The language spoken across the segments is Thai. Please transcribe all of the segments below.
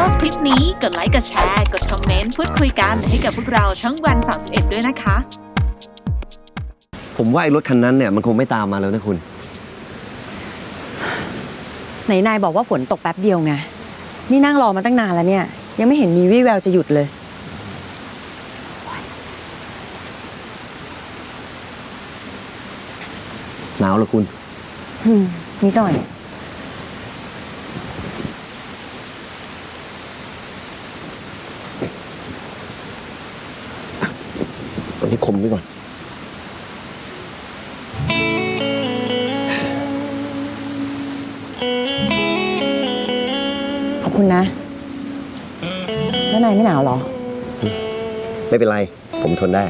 ชอบคลิปนี้กดไลค์กดแชร์ กดคอมเมนต์พูดคุยกันให้กับพวกเราช่องวัน 31 ด้วยนะคะ ผมว่าไอ้รถคันนั้นเนี่ยมันคงไม่ตามมาแล้วนะคุณ ไหนนายบอกว่าฝนตกแป๊บเดียวไง นี่นั่งรอมาตั้งนานแล้วเนี่ย ยังไม่เห็นมีวี่แววจะหยุดเลย หนาวเหรอคุณ อืมนิดหน่อย อันนี้คมไว้ก่อน ขอบคุณนะ แล้วนายไม่หนาวเหรอ ไม่เป็นไร ผมทนได้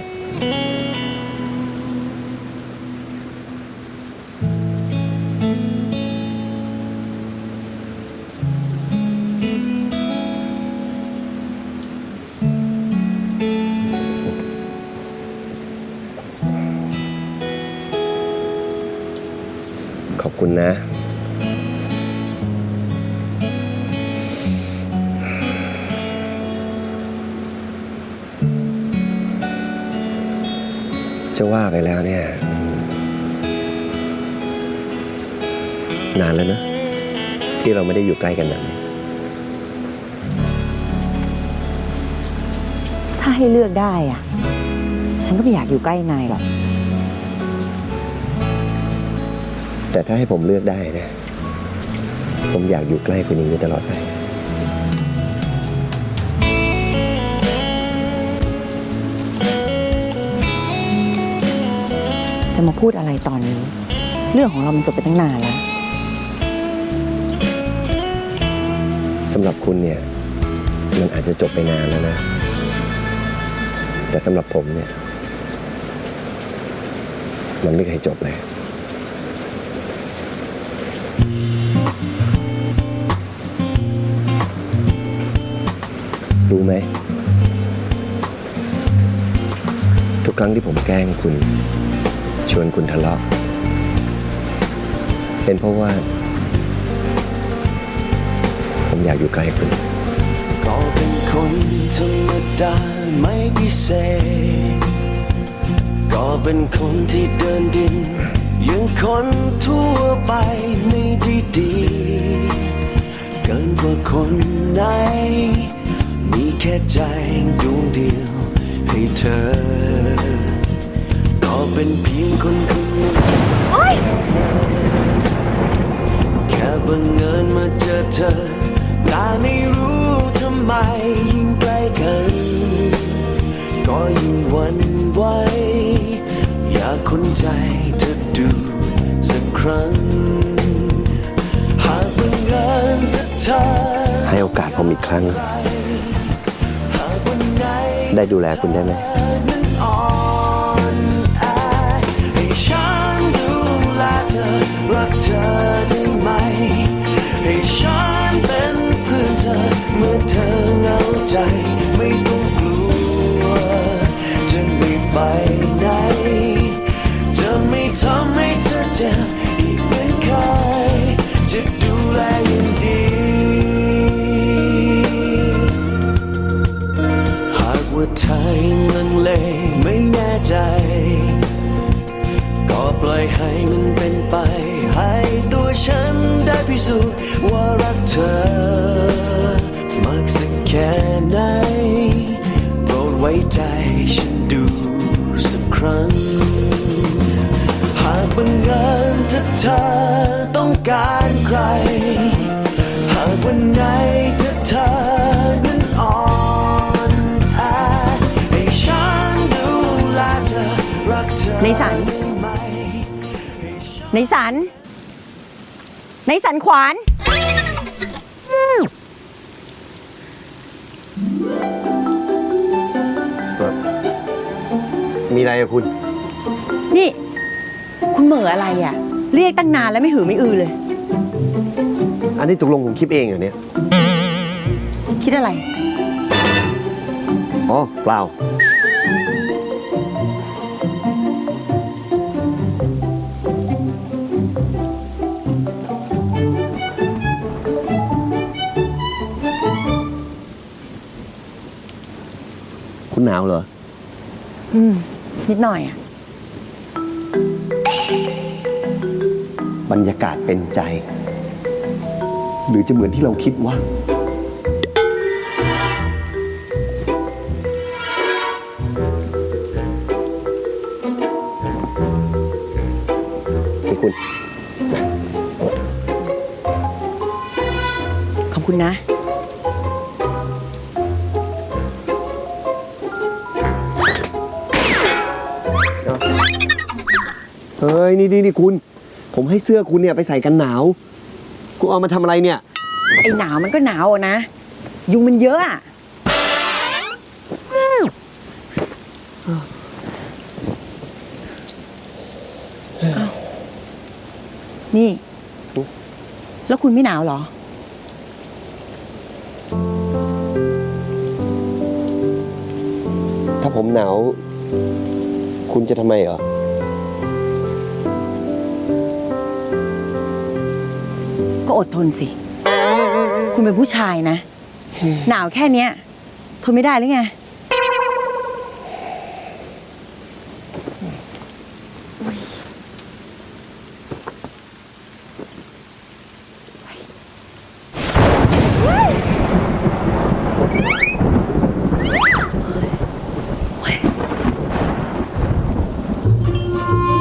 จะว่าไปแล้วเนี่ย นานแล้วนะ ที่เราไม่ได้อยู่ใกล้กันแบบนี้ถ้าให้เลือกได้อะ ฉันก็ไม่อยากอยู่ใกล้นายหรอก แต่ถ้าให้ผมเลือกได้นะ ผมอยากอยู่ใกล้คุณอย่างนี้ตลอดไป จะมาพูดอะไรตอนนี้ เรื่องของเรามันจบไปตั้งนานแล้ว สำหรับคุณเนี่ย มันอาจจะจบไปนานแล้วนะ แต่สำหรับผมเนี่ย มันไม่เคยจบเลย รู้ไหม ทุกครั้งที่ผมแกล้งคุณ ชวนคุณทะเลาะ เป็นเพราะว่า ผมอยากอยู่ใกล้คุณก็เป็นคนธรรมดาไม่พิเศษ ก็เป็นคนที่เดินดินยังคนทั่วไปไม่ได้ดี เกินกว่าคนไหน มีแค่ใจดวงเดียวให้เธอ เป็นเพียงคนคนหนึ่งแค่บังเอิญมาเจอเธอแต่ไม่รู้ทำไมยิ่งใกล้กัน ก็ยิ่งหวันไหวอยากค้นใจเธอดูสักครั้ง หากบังเอิญถ้าเธอให้โอกาสผมอีกครั้งหากวันไหนได้ดูแลคุณได้ไหม ธอ รักเธอได้ไหม ให้ฉันเป็นเพื่อนเธอ เมื่อเธอเหงาใจ ไม่ต้องกลัว จะไม่ไป สูจน์ว่ารักเธอ มากสักแค่ไหนโปรดไว้ใจฉันดูสักครั้ง หากบังเอิญถ้าเธอต้องการใคร หากวันไหนถ้าเธอนั้นอ่อนแอให้ฉันดูแลเธอรักเธอในสันในสัน ในสันขวาน มีอะไรอะคุณ นี่ คุณเหม่ออะไรอะ เรียกตั้งนานแล้วไม่หือไม่อือเลย อันนี้ตกลงผมคิดเองเหรอเนี่ย คิดอะไร อ๋อ เปล่า คุณหนาวเหรอ อืม นิดหน่อยอะ บรรยากาศเป็นใจ หรือจะเหมือนที่เราคิดว่า นี่นี่นี่คุณ ผมให้เสื้อคุณเนี่ยไปใส่กันหนาว คุณเอามาทำอะไรเนี่ย ไอ้หนาวมันก็หนาวอะนะ ยุงมันเยอะอะอ้าวนี่แล้วคุณไม่หนาวเหรอ ถ้าผมหนาว คุณจะทำไมเหรอ ก็อดทนสิ คุณเป็นผู้ชายนะ หนาวแค่เนี้ย ทนไม่ได้หรือไง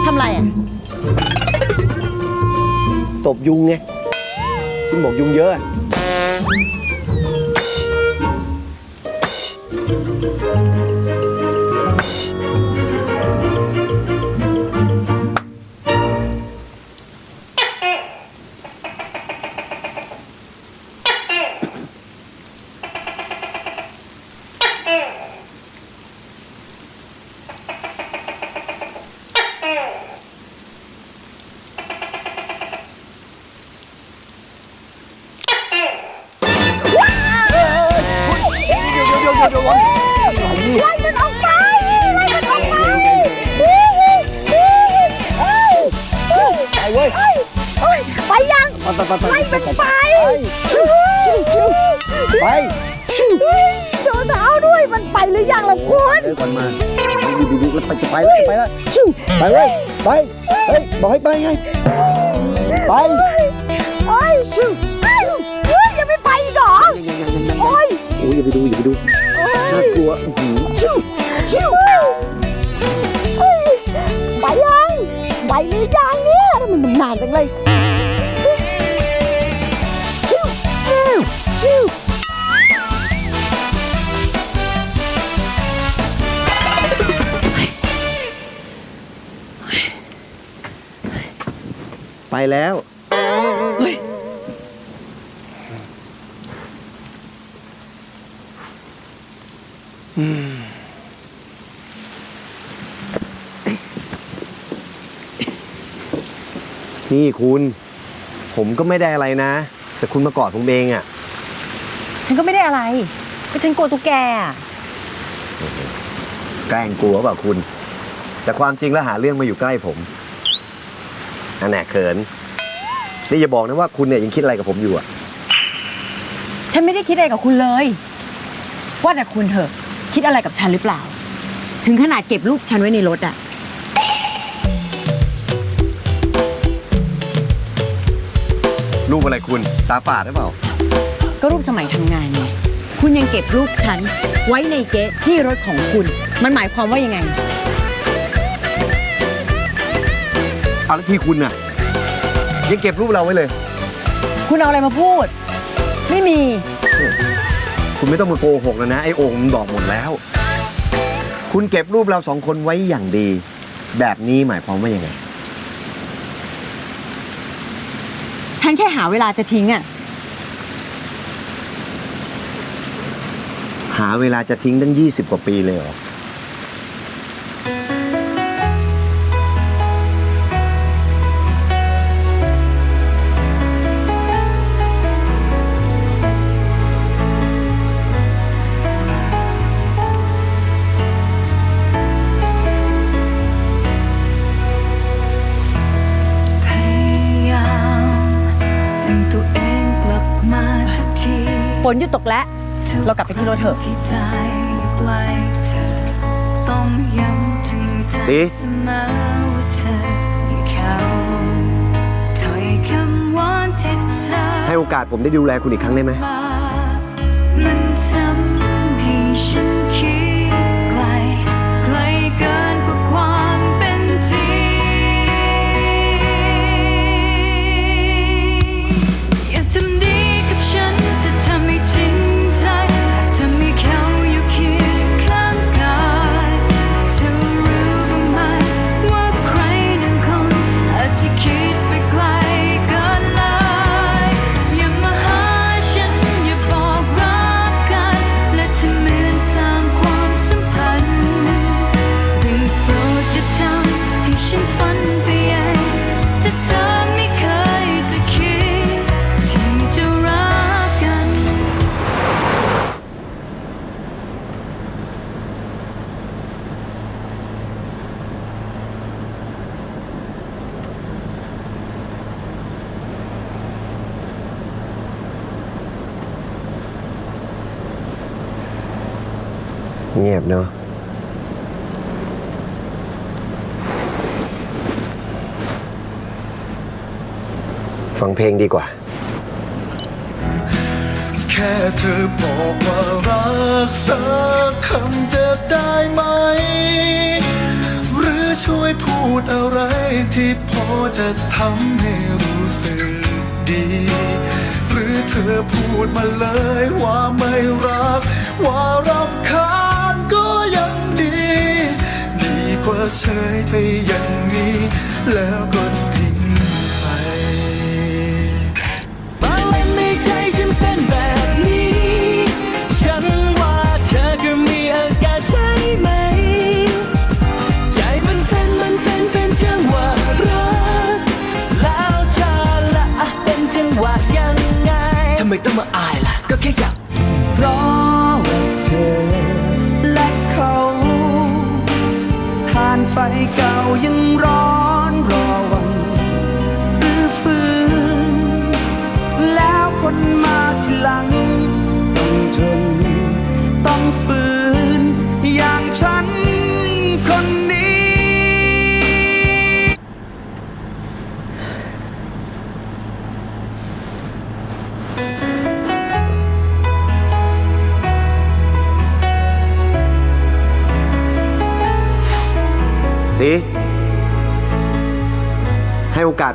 ทำไรอะ ตบยุงไง คุณบอก ก่อนมาดูดูแล้วไปจะไปแล้วจะไปแล้วไปเว้ยไปเฮ้ยบอกให้ไปไง ไปโอ้ยเฮ้ยยังไม่ไปอีกเหรอยังยังยังยังโอ้ยโอ้ยอย่าไปดูอย่าไปดูน่ากลัวอื้อหือชิวชิวเฮ้ยไปยังไปหรือยังเนี่ยทำไมมันนานจังเลย ไปแล้วนี่คุณ ผมก็ไม่ได้อะไรนะ แต่คุณมากอดผมเองอะ่ะ ฉันก็ไม่ได้อะไรก็ฉันกลัวตุ๊กแกอะแกล้งกลัวเปล่าคุณ แต่ความจริงแล้วหาเรื่องมาอยู่ใกล้ผม อันแหนเขิน นี่อย่าบอกนะว่าคุณเนี่ยยังคิดอะไรกับผมอยู่อะฉันไม่ได้คิดอะไรกับคุณเลย ว่าแต่คุณเถอะ คิดอะไรกับฉันหรือเปล่า ถึงขนาดเก็บรูปฉันไว้ในรถอะรูปอะไรคุณตาฝาดหรือเปล่า ก็รูปสมัยทำงานไงคุณยังเก็บรูปฉันไว้ในเก๊ะที่รถของคุณ มันหมายความว่ายังไง เอาแล้วที่คุณน่ะยังเก็บรูปเราไว้เลย คุณเอาอะไรมาพูด ไม่มี คุณไม่ต้องมาโกหกแล้วนะ ไอ้โอ่งมันบอกหมดแล้ว คุณเก็บรูปเราสองคนไว้อย่างดี แบบนี้หมายความว่ายังไง ฉันแค่หาเวลาจะทิ้งอะหาเวลาจะทิ้งตั้ง 20 กว่าปีเลยเหรอ ฝนหยุดตกแล้ว เรากลับไปที่รถเถอะที่ใจอยู่ใกล้เธอย้ำจริงใจสิเสมอว่าเธออยู่เขาถ้อยคำหวานที่เธอให้โอกาสผมได้ดูแลคุณอีกครั้งได้ไหม เงียบเนาะฟังเพลงดีกว่า แค่เธอบอกว่ารักสักคำจะได้ไหม หรือช่วยพูดอะไรที่พอจะทำให้รู้สึกดี หรือเธอพูดมาเลยว่าไม่รัก ว่ารำคา ก็ยังดี ดีกว่าเฉยไปอย่างนี้ แล้วก็ทิ้งไปบางวันในใจฉันเป็นแบบนี้ ฉันว่าเธอก็มีอาการใช่ไหม ใจมันเป็นมันเป็นเป็นจังหวะรักแล้วเธอละอะเป็นจังหวะยังไงทำไมต้องมาอายล่ะ ก็แค่อยากเพราะ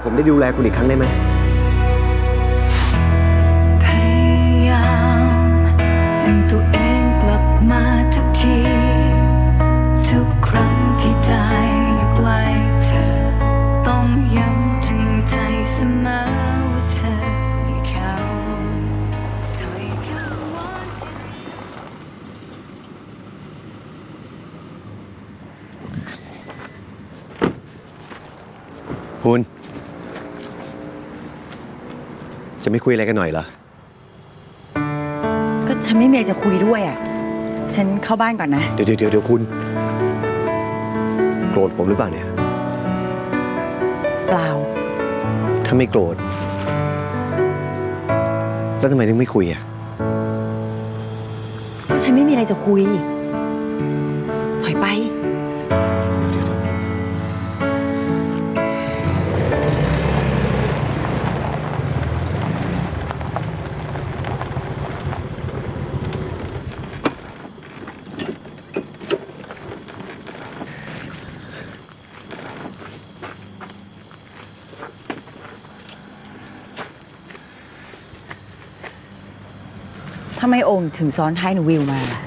ผมได้ดูแลคุณอีกครั้งได้ไหม จะไม่คุยอะไรกันหน่อยเหรอ ก็ฉันไม่มีอะไรจะคุยด้วยอะ ฉันเข้าบ้านก่อนนะ เดี๋ยวเดี๋ยวเดี๋ยวเดี๋ยวคุณ โกรธผมหรือเปล่าเนี่ย เปล่า ถ้าไม่โกรธ แล้วทำไมถึงไม่คุยอะ ก็ฉันไม่มีอะไรจะคุย ถอยไป ทำไมโอมถึงซ้อนท้ายหนูวิวมาล่ะ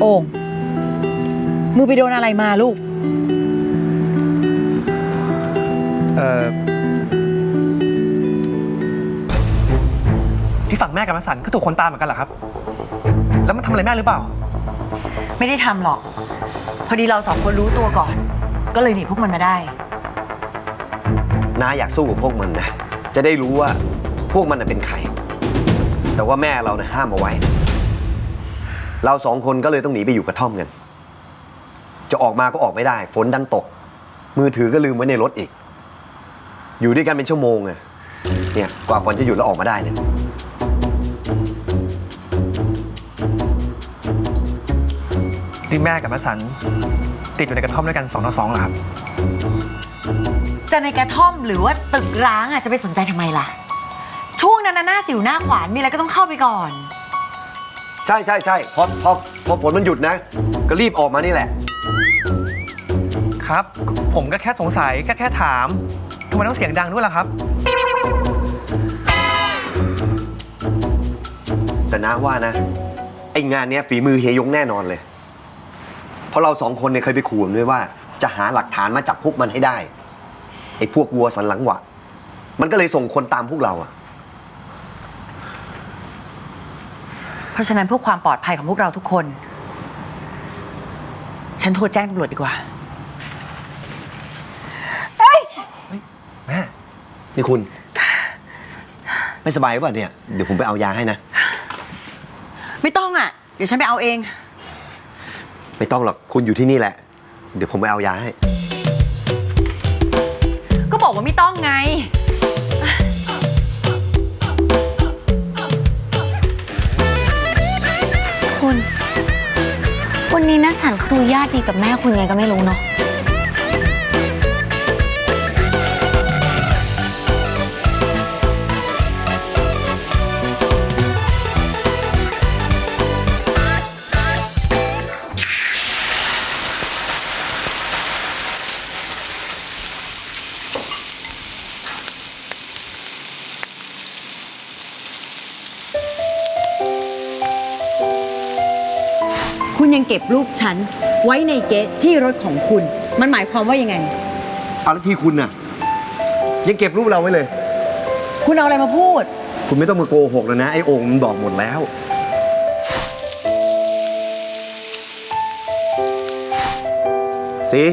โอ่งมือไปโดนอะไรมาลูก เอ่อที่ฝั่งแม่กับมาสันก็ถูกคนตามเหมือนกันเหรอครับ แล้วมันทำอะไรแม่หรือเปล่า ไม่ได้ทำหรอก พอดีเราสองคนรู้ตัวก่อน ก็เลยหนีพวกมันมาได้ น้าอยากสู้กับพวกมันนะ จะได้รู้ว่าพวกมันน่ะเป็นใคร แต่ว่าแม่เราเนี่ยห้ามเอาไว้ เราสองคนก็เลยต้องหนีไปอยู่กระท่อมกัน จะออกมาก็ออกไม่ได้ ฝนดันตก มือถือก็ลืมไว้ในรถอีก อยู่ด้วยกันเป็นชั่วโมงอะเนี่ย กว่าฝนจะหยุดแล้วออกมาได้เนี่ย ที่แม่กับพระสันติดอยู่ในกระท่อมด้วยกันสองต่อสองเหรอครับ จะในกระท่อมหรือว่าตึกร้างอะจะไปสนใจทำไมล่ะ ช่วงนั้นน่ะหน้าสิวหน้าขวานมีอะไรก็ต้องเข้าไปก่อน ใช่ใช่ใช่พอพอพอฝนมันหยุดนะ ก็รีบออกมานี่แหละ ครับ ผมก็แค่สงสัยแค่แค่ถามทำไมต้องเสียงดังด้วยล่ะครับ แต่น้าว่านะ ไองานเนี้ยฝีมือเฮยงแน่นอนเลย เพราะเราสองคนเนี่ยเคยไปขู่มันด้วยว่า จะหาหลักฐานมาจับพวกมันให้ได้ไอ้พวกวัวสันหลังหวะ มันก็เลยส่งคนตามพวกเราอะเพราะฉะนั้นเพื่อความปลอดภัยของพวกเราทุกคน ฉันโทรแจ้งตำรวจดีกว่า แม่นี่คุณ ไม่สบายหรือเปล่าเนี่ยเดี๋ยวผมไปเอายาให้นะ ไม่ต้องอะ เดี๋ยวฉันไปเอาเอง ไม่ต้องหรอกคุณอยู่ที่นี่แหละ เดี๋ยวผมไปเอายาให้ ก็บอกว่าไม่ต้องไง คุณ วันนี้นัสันครูญาติดีกับแม่คุณไงก็ไม่รู้เนาะ เก็บรูปฉันไว้ในเกะที่รถของคุณ มันหมายความว่ายังไง เอาแล้วที่คุณน่ะ ยังเก็บรูปเราไว้เลย คุณเอาอะไรมาพูด คุณไม่ต้องมาโกหกเลยนะ ไอ้โองค์มันบอกหมดแล้วสิ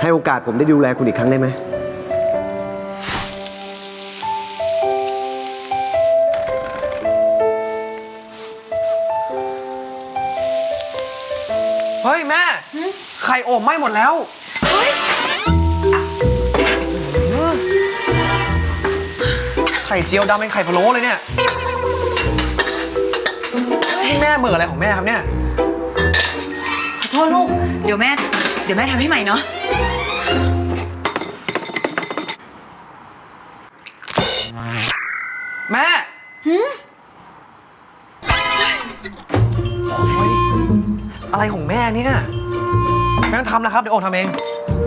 ให้โอกาสผมได้ดูแลคุณอีกครั้งได้ไหม ไข่โอ่งไหม้หมดแล้ว ไข่เจียวดำเป็นไข่พะโล้เลยเนี่ยนี่แม่เหมืออะไรของแม่ครับเนี่ย ขอโทษลูก เดี๋ยวแม่ เดี๋ยวแม่ทำให้ใหม่เนาะ แม่โอ้ยอะไรของแม่เนี่ย ไม่ต้องทำนะครับ เดี๋ยวโอ่งทำเอง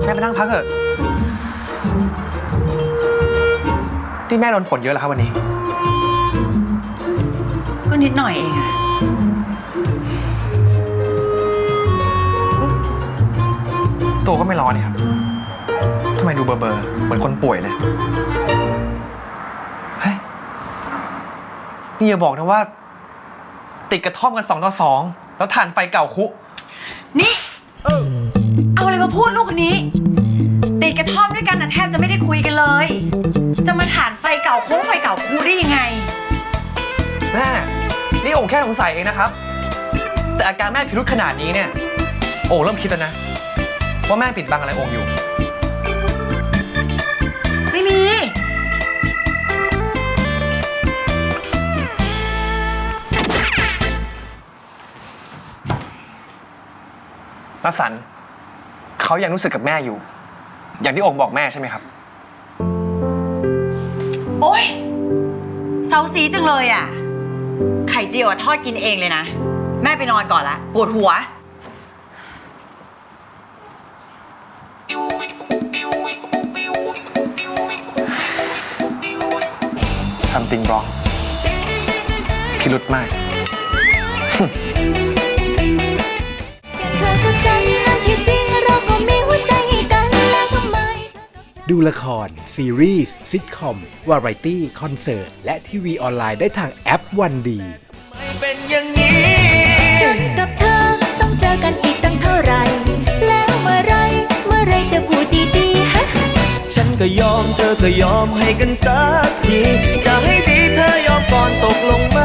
แม่ไปนั่งพักเถอะที่แม่โดนฝนเยอะแล้วครับวันนี้ ก็นิดหน่อยเองอะตัวก็ไม่ร้อนนี่ครับทำไมดูเบลอๆเหมือนคนป่วยเลยเฮ้ยนี่อย่าบอกนะว่า ติดกระท่อมกันสองต่อสองแล้วถ่านไฟเก่าคุ พูดลูกคนนี้ ติดกระท่อมด้วยกันนะแทบจะไม่ได้คุยกันเลย จะมาฐานไฟเก่าโค้งไฟเก่าคูได้ยังไง แม่ นี่โอ่งแค่สงสัยเองนะครับ แต่อาการแม่พิรุธขนาดนี้เนี่ย โอ่งเริ่มคิดแล้วนะ ว่าแม่ปิดบังอะไรโอ่งอยู่ ไม่มีนสัน เขายังรู้สึกกับแม่อยู่ อย่างที่โอ่งบอกแม่ใช่ไหมครับ โอ๊ยเซาซีจังเลยอะ ไข่เจียวอะทอดกินเองเลยนะ แม่ไปนอนก่อนละปวดหัว something wrong พิรุธมาก ดูละคร ซีรีส์ซิทคอม วาไรตี้ คอนเสิร์ต และทีวีออนไลน์ได้ทางแอปวันดีไม่เป็นอย่างนี้ฉันกับเธอต้องเจอกันอีกตั้งเท่าไหรแล้วเมื่อไรเมื่อไรจะพูดดีๆฮะฉันก็ยอมเธอก็ยอมให้กันสักทีจะให้ดีเธอยอมก่อนตกลงไหม